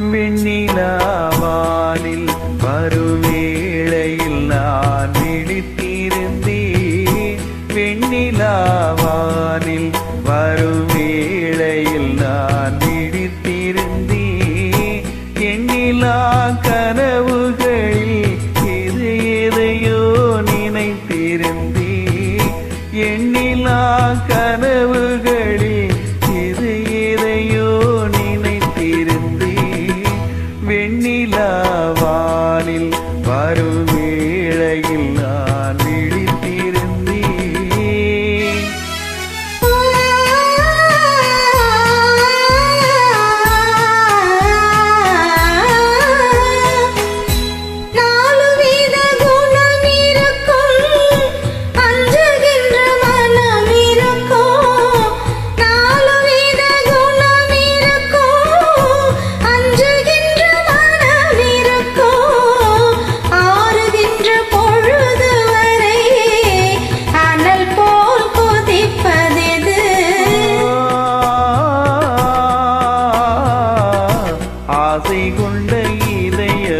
வெண்ணிலாவானில் மறுவேளையில் நான் விழித்திருந்தேன். வெண்ணிலாவானில் மறுவேளையில் நான் விழித்திருந்தேன். எண்ணிலா கன பாடும் நான்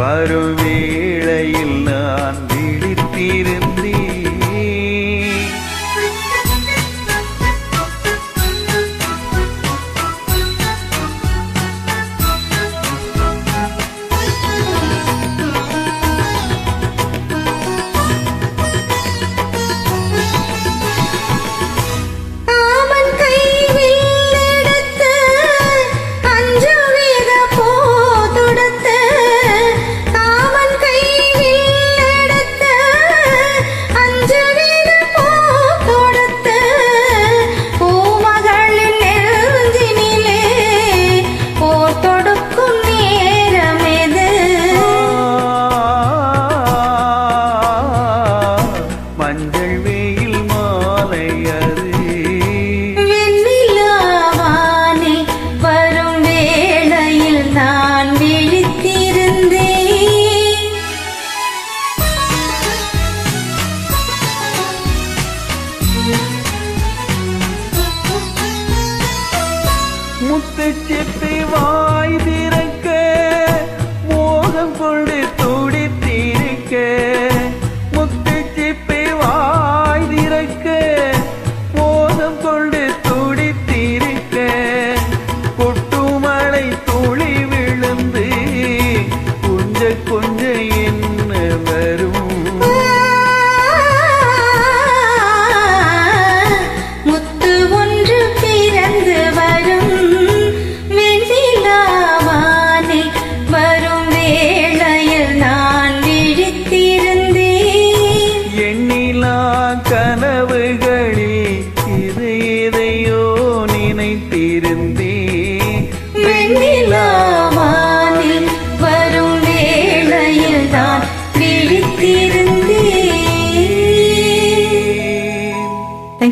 வருவி முத்து சித்தி வாய்தி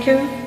you.